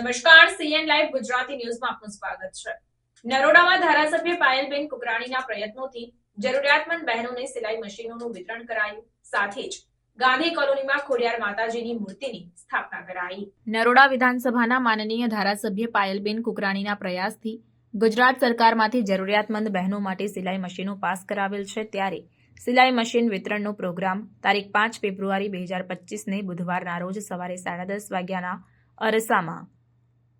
નમસ્કાર CN live Gujarati ન્યૂઝમાં આપનું સ્વાગત છે. નરોડામાં ધારાસભ્ય પાયલબેન કુકરાણીના પ્રયત્નોથી જરૂરિયાતમંદ બહેનોને સિલાઈ મશીનોનું વિતરણ કરાયું. સાથે જ નરોડા વિધાનસભાના માનનીય ધારાસભ્ય પાયલબેન કુકરાણીના પ્રયાસથી ગુજરાત સરકારમાંથી જરૂરિયાતમંદ બહેનો માટે સિલાઈ મશીનો પાસ કરાવેલ છે. ત્યારે સિલાઈ મશીન વિતરણનો પ્રોગ્રામ તારીખ પાંચ ફેબ્રુઆરી બે હજાર પચીસને બુધવારના રોજ સવારે સાડા દસ વાગ્યાના અરસામાં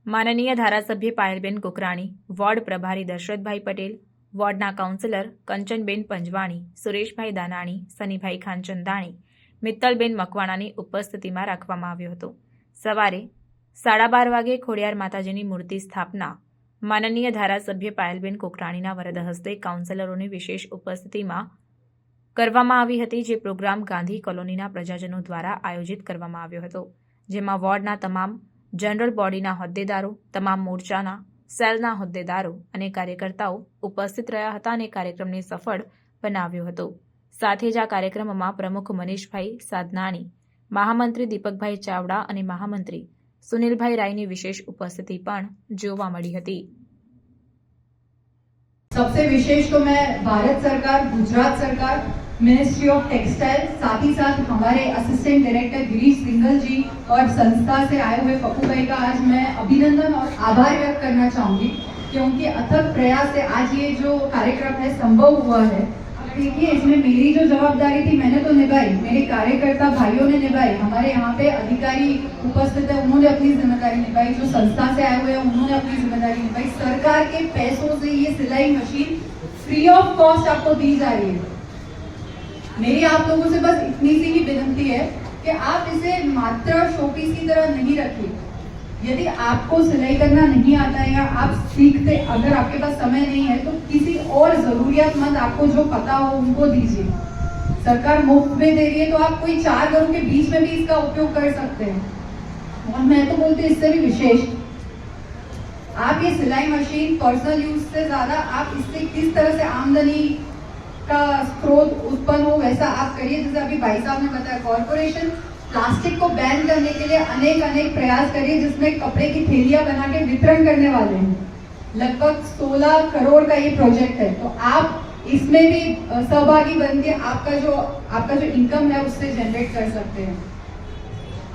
માનનીય ધારાસભ્ય પાયલબેન કુકરાણી, વોર્ડ પ્રભારી દશરથભાઈ પટેલ, વોર્ડના કાઉન્સિલર કંચનબેન પંજવાણી, સુરેશભાઈ દાનાણી, સનીભાઈ ખાનચંદાણી, મિત્તલબેન મકવાણાની ઉપસ્થિતિમાં રાખવામાં આવ્યો હતો. સવારે સાડા બાર વાગે ખોડિયાર માતાજીની મૂર્તિ સ્થાપના માનનીય ધારાસભ્ય પાયલબેન કુકરાણીના વરદ હસ્તે કાઉન્સિલરોની વિશેષ ઉપસ્થિતિમાં કરવામાં આવી હતી, જે પ્રોગ્રામ ગાંધી કોલોનીના પ્રજાજનો દ્વારા આયોજિત કરવામાં આવ્યો હતો, જેમાં વોર્ડના તમામ જનરલ બોડીના હોદ્દેદારો તમામ મોરચાના સેલના હોદ્દેદારો અને કાર્યકર્તાઓ ઉપસ્થિત રહ્યા હતા અને કાર્યક્રમને સફળ બનાવ્યો હતો સાથે જ આ કાર્યક્રમમાં પ્રમુખ મનીષભાઈ સાધનાણી મહામંત્રી દીપકભાઈ ચાવડા અને મહામંત્રી સુનિલભાઈ રાયની વિશેષ ઉપસ્થિતિ પણ જોવા મળી હતી सबसे विशेष तो मैं भारत सरकार गुजरात सरकार मिनिस्ट्री ऑफ़ टेक्सटाइल साथ ही साथ हमारे असिस्टेंट डायरेक्टर गिरीश सिंगल जी और संस्था से आए हुए पप्पू भाई का आज मैं अभिनंदन और आभार व्यक्त करना चाहूँगी कि उनके अथक प्रयास से आज ये जो कार्यक्रम है संभव हुआ है। देखिए, इसमें मेरी जो जवाबदारी थी, मैंने तो निभाई। मेरे कार्यकर्ता भाइयों ने निभाई। हमारे यहाँ पे अधिकारी उपस्थित है, उन्होंने अपनी ज़िम्मेदारी निभाई। जो संस्था से आए हुए हैं, उन्होंने अपनी ज़िम्मेदारी निभाई। सरकार के पैसों से ये सिलाई मशीन फ्री ऑफ़ कॉस्ट आपको दी जा रही है। मेरी आप लोगों से बस इतनी सी ही विनती है कि आप इसे मात्र शोपीस की तरह नहीं रखिए। यदि आपको सिलाई करना नहीं आता है या आप सीखते अगर आपके पास समय नहीं है तो किसी और जरूरियातमंद आपको जो पता हो उनको दीजिए। सरकार मुफ़्त में दे रही है तो आप कोई चार घरों के बीच में भी इसका उपयोग कर सकते हैं। और मैं तो बोलती इससे भी विशेष, आप ये सिलाई मशीन पर्सनल यूज़ से ज़्यादा आप इससे किस तरह से आमदनी का स्रोत उत्पन्न हो, वैसा आप करिए। जैसे अभी भाई साहब ने बताया कॉरपोरेशन प्लास्टिक को बैन करने के लिए अनेक अनेक प्रयास करिए, जिसमें कपड़े की थैलियाँ बना के वितरण करने वाले हैं। लगभग 16 करोड़ का ये प्रोजेक्ट है। तो आप इसमें भी सहभागी बन के आपका जो आपका जो इनकम है, उससे जनरेट कर सकते हैं।